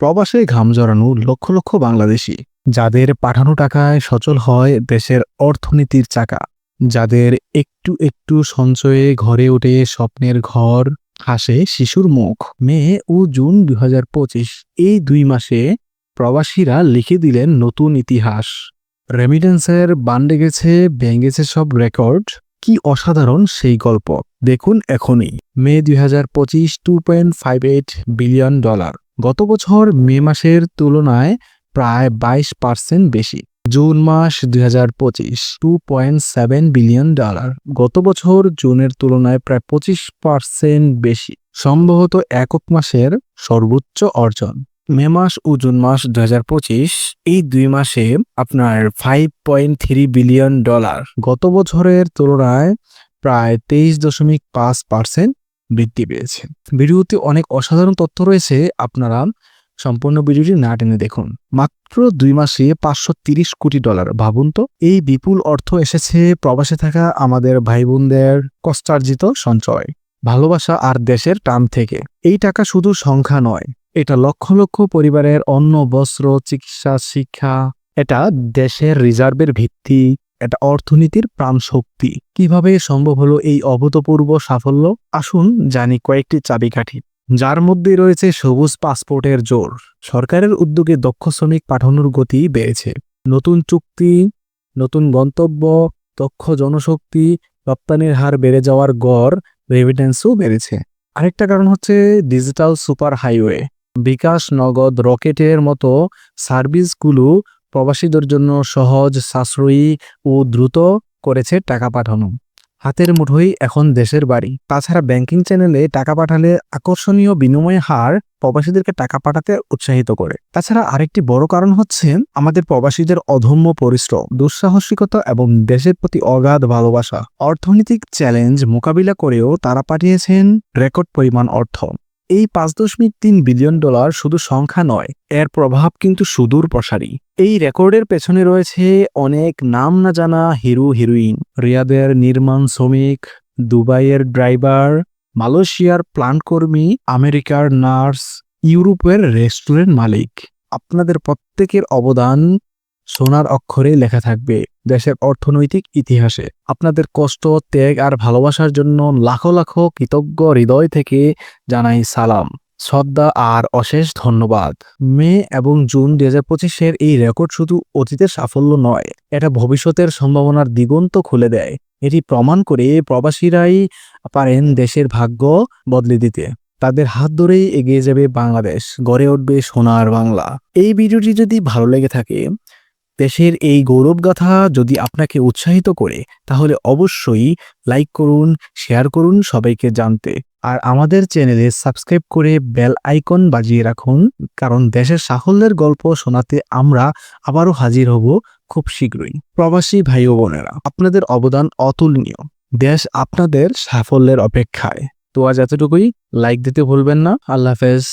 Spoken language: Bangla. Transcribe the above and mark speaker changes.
Speaker 1: প্রবাসে ঘাম জড়ানো লক্ষ লক্ষ বাংলাদেশি, যাদের পাঠানো টাকায় সচল হয় দেশের অর্থনীতির চাকা, যাদের একটু একটু সঞ্চয়ে ঘরে ওঠে স্বপ্নের ঘর হাসে শিশুর মুখ। মে ও জুন দুই হাজার পঁচিশ, এই দুই মাসে প্রবাসীরা লিখে দিলেন নতুন ইতিহাস। রেমিডেন্সের বান্ডে গেছে, ভেঙেছে সব রেকর্ড। কি অসাধারণ সেই গল্প। দেখুন এখনই। মে দুই হাজার পঁচিশ two point five eight billion dollar গত বছর মে মাসের তুলনায় প্রায় বাইশ পার্সেন্ট বেশি। জুন মাস দুই হাজার পঁচিশ two point seven billion dollar গত বছর জুনের তুলনায় প্রায় পঁচিশ পার্সেন্ট বেশি। সম্ভবত একক মাসের সর্বোচ্চ অর্জন। মে মাস ও জুন মাস দু হাজার পঁচিশ, এই দুই মাসে আপনার five point three billion dollar গত বছরের তুলনায় প্রায় তেইশ দশমিক পাঁচ পার্সেন্ট বৃদ্ধি পেয়েছে। ভিডিওতে অনেক অসাধারণ তথ্য রয়েছে, আপনারা সম্পূর্ণ ভিডিওটি না টেনে দেখুন। মাত্র দুই মাসে পাঁচশো তিরিশ কোটি ডলার, ভাবুন তো। এই বিপুল অর্থ এসেছে প্রবাসে থাকা আমাদের ভাই বোনদের কষ্টার্জিত সঞ্চয়, ভালোবাসা আর দেশের টান থেকে। এই টাকা শুধু সংখ্যা নয়, এটা লক্ষ লক্ষ পরিবারের অন্ন, বস্ত্র, চিকিৎসা, শিক্ষা, এটা দেশের রিজার্ভের ভিত্তি। এটা অর্থনীতির প্রাণ শক্তি কীভাবে সম্ভব হলো এই অভূতপূর্ব সাফল্য? আসুন জানি কয়েকটি চাবিকাঠি। যার মধ্যে রয়েছে সবুজ পাসপোর্টের জোর। সরকারের উদ্যোগে দক্ষ শ্রমিক পাঠানোর গতি বেড়েছে। নতুন চুক্তি, নতুন গন্তব্য, দক্ষ জনশক্তি, রপ্তানির হার বেড়ে যাওয়ার গড় রেভিডেন্সও বেড়েছে। আরেকটা কারণ হচ্ছে ডিজিটাল সুপার হাইওয়ে বিকাশ নগদ রকেটের মতো সার্ভিসগুলো প্রবাসীদের জন্য সহজ, সাশ্রয়ী ও দ্রুত করেছে টাকা পাঠানো। হাতের মুঠোই এখন দেশের বাড়ি। তাছাড়া ব্যাংকিং চ্যানেলে টাকা পাঠালে আকর্ষণীয় বিনিময় হার প্রবাসীদেরকে টাকা পাঠাতে উৎসাহিত করে। তাছাড়া আরেকটি বড় কারণ হচ্ছে আমাদের প্রবাসীদের অধম্য পরিশ্রম, দুঃসাহসিকতা এবং দেশের প্রতি অগাধ ভালোবাসা। অর্থনৈতিক চ্যালেঞ্জ মোকাবিলা করেও তারা পাঠিয়েছেন রেকর্ড পরিমাণ অর্থ। এই পাঁচ দশমিক তিন বিলিয়ন ডলার শুধু সংখ্যা নয়, এর প্রভাব কিন্তু সুদূর প্রসারী। এই রেকর্ডের পেছনে রয়েছে অনেক নাম না জানা হিরো, হিরোইন। রিয়াদের নির্মাণ শ্রমিক, দুবাইয়ের ড্রাইভার, মালয়েশিয়ার প্লান্ট কর্মী আমেরিকার নার্স, ইউরোপের রেস্টুরেন্ট মালিক। আপনাদের প্রত্যেকের অবদান সোনার অক্ষরে লেখা থাকবে। দেশের অর্থনৈতিক ইতিহাসে। আপনাদের কষ্ট, ত্যাগ আর ভালোবাসার জন্য লাখো লাখো কৃতজ্ঞ হৃদয় থেকে জানাই সালাম, শ্রদ্ধা আর অশেষ ধন্যবাদ। মে এবং জুন দুই হাজার পঁচিশের এই রেকর্ড শুধু অতীতের সাফল্য নয়, এটা ভবিষ্যতের সম্ভাবনার দিগন্ত খুলে দেয়। এটি প্রমাণ করে প্রবাসীরাই পারেন দেশের ভাগ্য বদলে দিতে। তাদের হাত ধরেই এগিয়ে যাবে বাংলাদেশ, গড়ে উঠবে সোনার বাংলা। এই ভিডিওটি যদি ভালো লেগে থাকে দেশের এই গৌরবগাথা যদি আপনাকে উৎসাহিত করে, তাহলে অবশ্যই লাইক করুন শেয়ার করুন সবাইকে জানতে। আর আমাদের চ্যানেলে সাবস্ক্রাইব করে বেল আইকন বাজিয়ে রাখুন, কারণ দেশের সাফল্যের গল্প শোনাতে আমরা আবারও হাজির হব খুব শীঘ্রই। প্রবাসী ভাই ও বোনেরা, আপনাদের অবদান অতুলনীয়। দেশ আপনাদের সাফল্যের অপেক্ষায়। তো আজ এতটুকুই লাইক দিতে ভুলবেন না। আল্লাহ হাফেজ।